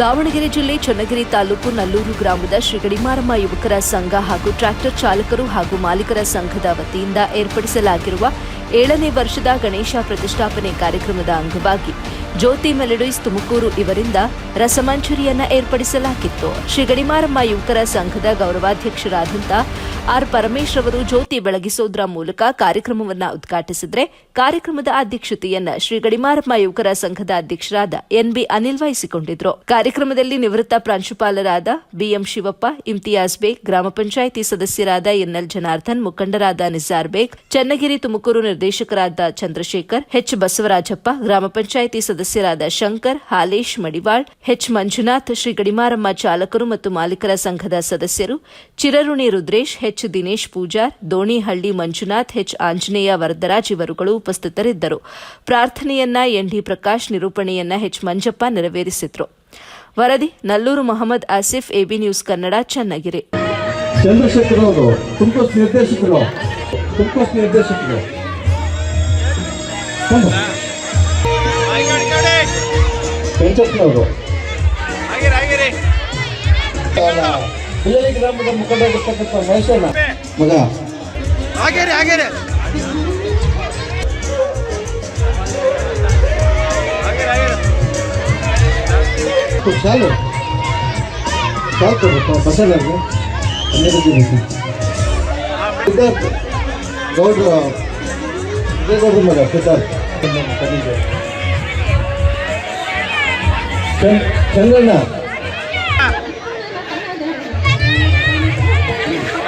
ದಾವಣಗೆರೆ ಜಿಲ್ಲೆ ಚನ್ನಗಿರಿ ತಾಲೂಕು ನಲ್ಲೂರು ಗ್ರಾಮದ ಶ್ರೀಗಡಿಮಾರಮ್ಮ ಯುವಕರ ಸಂಘ ಹಾಗೂ ಟ್ರ್ಯಾಕ್ಟರ್ ಚಾಲಕರು ಹಾಗೂ ಮಾಲೀಕರ ಸಂಘದ ವತಿಯಿಂದ ಏರ್ಪಡಿಸಲಾಗಿರುವ ಏಳನೇ ವರ್ಷದ ಗಣೇಶ ಪ್ರತಿಷ್ಠಾಪನೆ ಕಾರ್ಯಕ್ರಮದ ಅಂಗವಾಗಿ ಜ್ಯೋತಿ ಮೆಲಡೀಸ್ ತುಮಕೂರು ಇವರಿಂದ ರಸಮಂಜರಿಯನ್ನ ಏರ್ಪಡಿಸಲಾಗಿತ್ತು. ಶ್ರೀಗಡಿಮಾರಮ್ಮ ಯುವಕರ ಸಂಘದ ಗೌರವಾಧ್ಯಕ್ಷರಾದಂಥ ಆರ್ ಪರಮೇಶ್ ಅವರು ಜ್ಯೋತಿ ಬೆಳಗಿಸೋದ್ರ ಮೂಲಕ ಕಾರ್ಯಕ್ರಮವನ್ನ ಉದ್ಘಾಟಿಸಿದ್ರೆ ಕಾರ್ಯಕ್ರಮದ ಅಧ್ಯಕ್ಷತೆಯನ್ನ ಶ್ರೀ ಗಡಿಮಾರಮ್ಮ ಯುವಕರ ಸಂಘದ ಅಧ್ಯಕ್ಷರಾದ ಎನ್ಬಿ ಅನಿಲ್ ವಹಿಸಿಕೊಂಡಿದ್ರು. ಕಾರ್ಯಕ್ರಮದಲ್ಲಿ ನಿವೃತ್ತ ಪ್ರಾಂಶುಪಾಲರಾದ ಬಿಎಂ ಶಿವಪ್ಪ, ಇಮ್ತಿಯಾಜ್ ಬೇಗ್, ಗ್ರಾಮ ಪಂಚಾಯಿತಿ ಸದಸ್ಯರಾದ ಎನ್ಎಲ್ ಜನಾರ್ಧನ್ ಮುಖಂಡರಾದ ನಿಜಾರ್ ಬೇಗ್, ಚನ್ನಗಿರಿ ತುಮಕೂರು ನಿರ್ದೇಶಕರಾದ ಚಂದ್ರಶೇಖರ್, ಹೆಚ್ ಬಸವರಾಜಪ್ಪ, ಗ್ರಾಮ ಪಂಚಾಯಿತಿ ಸದಸ್ಯರಾದ ಶಂಕರ್, ಹಾಲೇಶ್ ಮಡಿವಾಳ್, ಹೆಚ್ ಮಂಜುನಾಥ್, ಶ್ರೀ ಗಡಿಮಾರಮ್ಮ ಚಾಲಕರು ಮತ್ತು ಮಾಲೀಕರ ಸಂಘದ ಸದಸ್ಯರು ಚಿರರುಣಿ ರುದ್ರೇಶ್ ಎಚ್ ದಿನೇಶ್ ಪೂಜಾರ್ ದೋಣಿಹಳ್ಳಿ ಮಂಜುನಾಥ್ ಎಚ್. ಆಂಜನೇಯ ವರದರಾಜ್ ಇವರುಗಳು ಉಪಸ್ಥಿತರಿದ್ದರು. ಪ್ರಾರ್ಥನೆಯನ್ನ ಎನ್ಡಿ ಪ್ರಕಾಶ್ ನಿರೂಪಣೆಯನ್ನ ಎಚ್. ಮಂಜಪ್ಪ ನೆರವೇರಿಸಿದ್ರು. ವರದಿ ನಲ್ಲೂರು ಮೊಹಮ್ಮದ್ ಆಸಿಫ್ ಎಬಿ ನ್ಯೂಸ್ ಕನ್ನಡ ಚನ್ನಗಿರಿ. ಚಂದ್ರಶೇಖರ್ ಅವರು ತುಮಕೂರು ನಿರ್ದೇಶಕರು. ಬಿಳಲಿ ಗ್ರಾಮದ ಮುಖಂಡರಾಗಿರ್ತಕ್ಕಂಥ ಮಹೇಶಣ್ಣ ಮಗ. ಹಾಗೇರಿ ಹಾಗೇರಿ. ಶಾಲು. ಶಾಲು ಕೊಡ್ಬೇಕು ಬಸವಣ್ಣವ್ರಿಗೆ ಹನ್ನೆರಡು ಸಿದ್ಧಾರ್ಥ್. ಗೌಡ್ರ ಮಗ ಸಿದ್ಧಾರ್ಥ. ಚಂದ್- ಚಂದ್ರಣ್ಣ.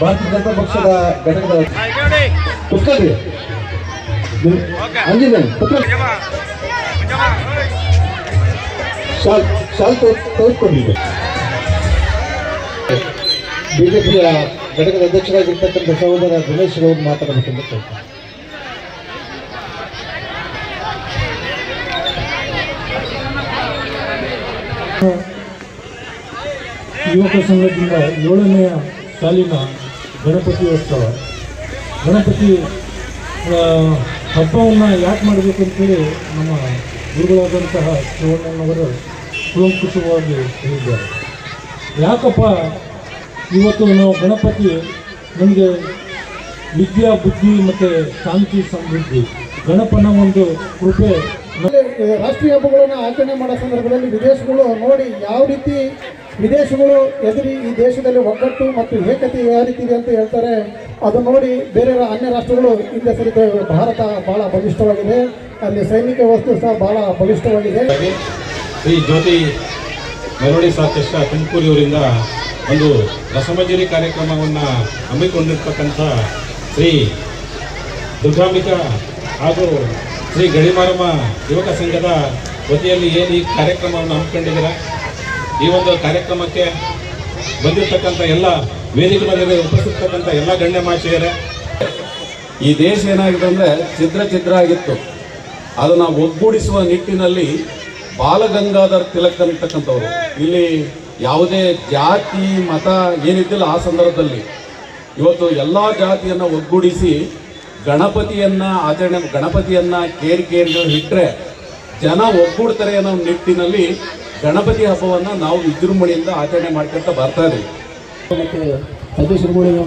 ಭಾರತೀಯ ಜನತಾ ಪಕ್ಷದ ಘಟಕದ ಪುಸ್ತಕ ಶಾಲ್ ಶಾಲ್ ತೆಗೆದುಕೊಂಡಿದೆ ಬಿಜೆಪಿಯ ಘಟಕದ ಅಧ್ಯಕ್ಷರಾಗಿರ್ತಕ್ಕಂಥ ಸಹೋದರ ದಿನೇಶ್ ಗೌಡ್ ಮಾತಾಡಬೇಕೆಂದು ಕೇಳ್ತಾರೆ ಯುವಕ ಸಂಘದಿಂದ ಏಳನೆಯ ಸಾಲಿನ ಗಣಪತಿಯೋತ್ಸವ ಗಣಪತಿ ಹಬ್ಬವನ್ನು ಯಾಕೆ ಮಾಡಬೇಕು ಅಂತೇಳಿ ನಮ್ಮ ಗುರುಗಳಾದಂತಹ ಶಿವಣ್ಣನವರು ಕುಲಂಕುಷವಾಗಿ ಹೇಳಿದ್ದಾರೆ. ಯಾಕಪ್ಪ, ಇವತ್ತು ನಾವು ಗಣಪತಿ, ನಮಗೆ ವಿದ್ಯಾ, ಬುದ್ಧಿ ಮತ್ತು ಶಾಂತಿ, ಸಮೃದ್ಧಿ, ಗಣಪನ ಒಂದು ಕೃಪೆ ರಾಷ್ಟ್ರೀಯ ಹಬ್ಬಗಳನ್ನು ಆಚರಣೆ ಮಾಡೋ ಸಂದರ್ಭದಲ್ಲಿ ವಿದೇಶಗಳು ನೋಡಿ ಯಾವ ರೀತಿ ವಿದೇಶಗಳು ಎದುರಿ ಈ ದೇಶದಲ್ಲಿ ಒಗ್ಗಟ್ಟು ಮತ್ತು ಏಕತೆ ಯಾವ ರೀತಿ ಇದೆ ಅಂತ ಹೇಳ್ತಾರೆ. ಅದು ನೋಡಿ ಬೇರೆ ಅನ್ಯ ರಾಷ್ಟ್ರಗಳು ಹಿಂದೆ ಸರಿತ ಭಾರತ ಬಹಳ ಬಲಿಷ್ಠವಾಗಿದೆ. ಅಲ್ಲಿ ಸೈನಿಕ ವ್ಯವಸ್ಥೆ ಸಹ ಬಹಳ ಬಲಿಷ್ಠವಾಗಿದೆ. ಶ್ರೀ ಜ್ಯೋತಿ ಮೆರವಣಿ ಸಾಧ್ಯಕ್ಷ ತುಮಕೂರಿಯವರಿಂದ ಒಂದು ರಸಮಂಜರಿ ಕಾರ್ಯಕ್ರಮವನ್ನು ಹಮ್ಮಿಕೊಂಡಿರ್ತಕ್ಕಂಥ ಶ್ರೀ ದುರ್ಗಾಂಬಿಕಾ ಹಾಗೂ ಶ್ರೀ ಗಡಿಮಾರಮ್ಮ ಯುವಕ ಸಂಘದ ವತಿಯಲ್ಲಿ ಏನು ಈ ಕಾರ್ಯಕ್ರಮವನ್ನು ಹಮ್ಮಿಕೊಂಡಿದ್ದೀರ? ಈ ಒಂದು ಕಾರ್ಯಕ್ರಮಕ್ಕೆ ಬಂದಿರತಕ್ಕಂಥ ಎಲ್ಲ ವೇದಿಕೆ ಮೇಲೆ ಉಪಸ್ಥಿತಕ್ಕಂಥ ಎಲ್ಲ ಗಣ್ಯ ಮಾಷಿಯರೇ ಈ ದೇಶ ಏನಾಗಿದೆ ಅಂದರೆ ಛಿದ್ರ ಛಿದ್ರ ಆಗಿತ್ತು. ಅದನ್ನು ಒಗ್ಗೂಡಿಸುವ ನಿಟ್ಟಿನಲ್ಲಿ ಬಾಲಗಂಗಾಧರ್ ತಿಲಕ್ ಅಂತಕ್ಕಂಥವ್ರು ಇಲ್ಲಿ ಯಾವುದೇ ಜಾತಿ, ಮತ ಏನಿದ್ದಿಲ್ಲ ಆ ಸಂದರ್ಭದಲ್ಲಿ. ಇವತ್ತು ಎಲ್ಲ ಜಾತಿಯನ್ನು ಒಗ್ಗೂಡಿಸಿ ಗಣಪತಿಯನ್ನ ಆಚರಣೆ, ಗಣಪತಿಯನ್ನ ಕೇರ್ ಕೇರ್ಗಳು ಇಟ್ಟರೆ ಜನ ಒಗ್ಗೂಡ್ತಾರೆ ಅನ್ನೋ ನಿಟ್ಟಿನಲ್ಲಿ ಗಣಪತಿ ಹಬ್ಬವನ್ನು ನಾವು ವಿಜೃಂಭಣೆಯಿಂದ ಆಚರಣೆ ಮಾಡ್ಕೊಂತ ಬರ್ತಾ ಇದ್ದೀವಿ ಮತ್ತು ಸದಸ್ಯರುಗಳಿಗೆ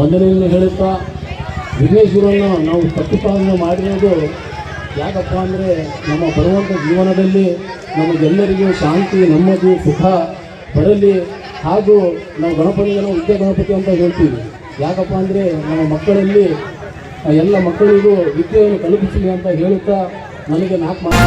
ವಂದನೆಯನ್ನು ಹೇಳುತ್ತಾ, ವಿಘ್ನೇಶ್ವರನ್ನು ನಾವು ಪ್ರತಿಪಾದನೆ ಮಾಡಿರೋದು ಯಾಕಪ್ಪ ಅಂದರೆ ನಮ್ಮ ಬರುವಂಥ ಜೀವನದಲ್ಲಿ ನಮಗೆಲ್ಲರಿಗೂ ಶಾಂತಿ, ನೆಮ್ಮದಿ, ಸುಖ ಬರಲಿ. ಹಾಗೂ ನಾವು ಗಣಪತಿಯನ್ನು ವಿದ್ಯಾ ಗಣಪತಿ ಅಂತ ಹೇಳ್ತೀವಿ. ಯಾಕಪ್ಪ ಅಂದರೆ ನಮ್ಮ ಮಕ್ಕಳಲ್ಲಿ ಎಲ್ಲ ಮಕ್ಕಳಿಗೂ ವಿದ್ಯೆಯನ್ನು ತಲುಪಿಸಲಿ ಅಂತ ಹೇಳುತ್ತಾ ನನಗೆ ನಾಲ್ಕು ಮಾತು.